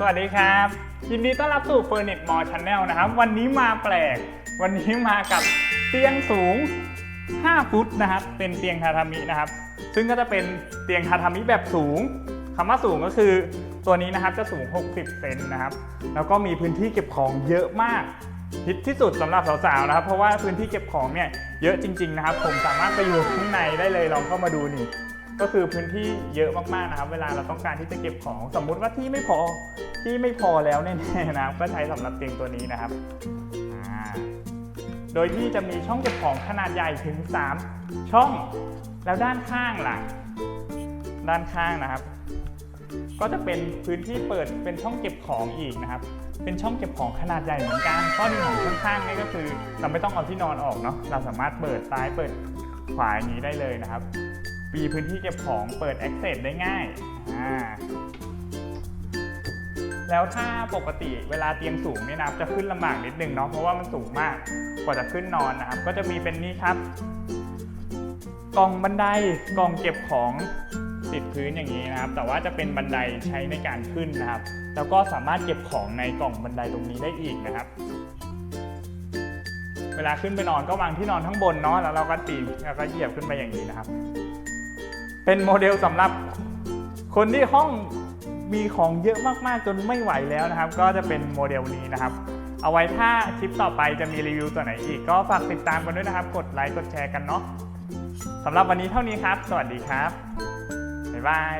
สวัสดีครับ ยินดีต้อนรับสู่ Furniture Mall Channel นะครับ วันนี้มาแปลก วันนี้มากับเตียงสูง 5 ฟุตนะครับ เป็นเตียงทาทามินะครับ ซึ่งก็จะเป็นเตียงทาทามิแบบสูงคำว่าสูงก็คือตัวนี้นะครับจะสูง 60 เซนนะครับ แล้วก็มีพื้นที่เก็บของเยอะมากฮิตที่สุดสำหรับสาวๆนะครับ เพราะว่าพื้นที่เก็บของเนี่ยเยอะจริง ๆ นะครับ ผมสามารถไปอยู่ข้างในได้เลยลองเข้ามาดูนี่ก็คือพื้นที่เยอะมากๆนะครับ เวลาเราต้องการที่จะเก็บของ สมมุติว่าที่ไม่พอ ที่ไม่พอแล้วแน่ๆนะครับ ก็ใช้สำหรับเตียงตัวนี้นะครับ โดยที่จะมีช่องเก็บของขนาดใหญ่ถึง 3 ช่อง แล้วด้านข้างล่ะ ด้านข้างนะครับ ก็จะเป็นพื้นที่เปิดเป็นช่องเก็บของอีกนะครับ เป็นช่องเก็บของขนาดใหญ่เหมือนกันข้อดีของข้างๆนี่ก็คือเราไม่ต้องเอาที่นอนออกเนาะ เราสามารถเปิดซ้ายเปิดขวาอย่างนี้ได้เลยนะครับ มีพื้นที่เก็บของเปิด access ได้ง่าย อ่า แล้วถ้าปกติเวลาเตียงสูงเนี่ยนะครับจะขึ้นลำบากนิดนึงเนาะเพราะว่ามันสูงมากกว่าจะขึ้นนอนนะครับ ก็จะมีเป็นนี่ครับกล่องบันไดกล่องเก็บของติดพื้นอย่างนี้นะครับ แต่ว่าจะเป็นบันไดใช้ในการขึ้นนะครับ แล้วก็สามารถเก็บของในกล่องบันไดตรงนี้ได้อีกนะครับ เวลาขึ้นไปนอนก็วางที่นอนข้างบนเนาะแล้วเราก็ปีนแล้วก็เหยียบขึ้นไปอย่างนี้นะครับ เป็นโมเดลสำหรับคนที่ห้อง มีของเยอะมากๆจนไม่ไหวแล้วนะครับ ก็จะเป็นโมเดลนี้นะครับ เอาไว้ถ้าคลิปต่อไปจะมีรีวิวตัวไหนอีก ก็ฝากติดตามกันด้วยนะครับ กดไลค์กดแชร์กันเนาะสำหรับวันนี้เท่านี้ครับ สวัสดีครับบ๊ายบาย